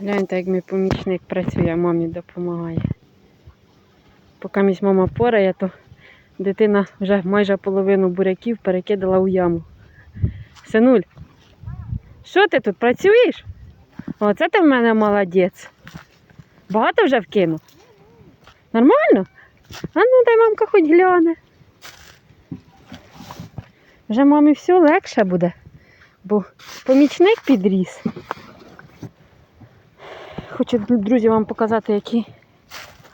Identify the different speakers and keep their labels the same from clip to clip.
Speaker 1: Гляньте, як мій помічник працює, мамі допомагає. Поки місь мама порає, то дитина вже майже половину буряків перекидала у яму. Синуль, що ти тут працюєш? Оце ти в мене молодець. Багато вже вкинув? Нормально? А ну дай мамка хоч гляне. Вже мамі все легше буде, бо помічник підріс. Хочу, друзі, вам показати, які.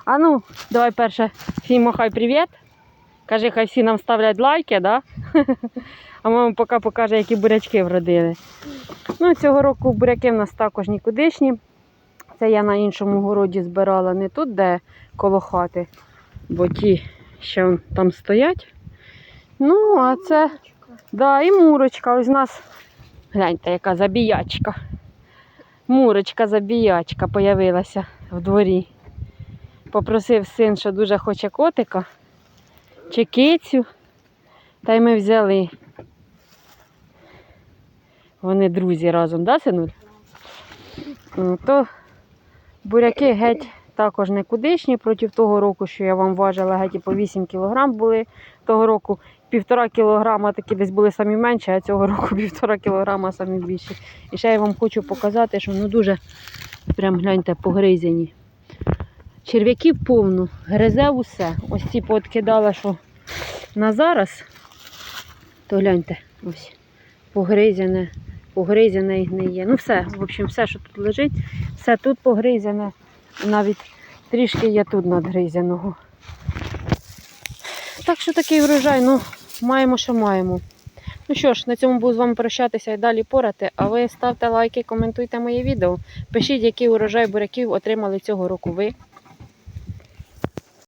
Speaker 1: А ну, давай перше всім махай привіт. Кажи, хай всі нам ставлять лайки, да? А мама поки покаже, які бурячки вродили. Ну, цього року буряки в нас також нікудишні. Це я на іншому городі збирала не тут, де коло хати, бо ті ще там стоять. Ну, а це, да, і мурочка. Ось у нас, гляньте, яка забіячка. Мурочка забіячка появилася в дворі. Попросив син, що дуже хоче котика чи кицю. Та й ми взяли. Вони друзі разом, да, синуль? Ну, То буряки геть також не кудишні проти того року, що я вам важила, геть по 8 кг були. Того року півтора кілограма такі десь були самі менші, а цього року півтора кілограма самі більші. І ще я вам хочу показати, що ну дуже прям гляньте погризені. Черв'яків повну, гризе усе. Ось ці пооткидала, що на зараз, то гляньте, ось погризяне, погризяне і гниє. Ну все, в общем, все, що тут лежить, все тут погризяне. Навіть трішки є тут надгризяного. Так що такий врожай, ну, маємо, що маємо. Ну що ж, на цьому буду з вами прощатися і далі порати. А ви ставте лайки, коментуйте моє відео. Пишіть, який урожай буряків отримали цього року ви.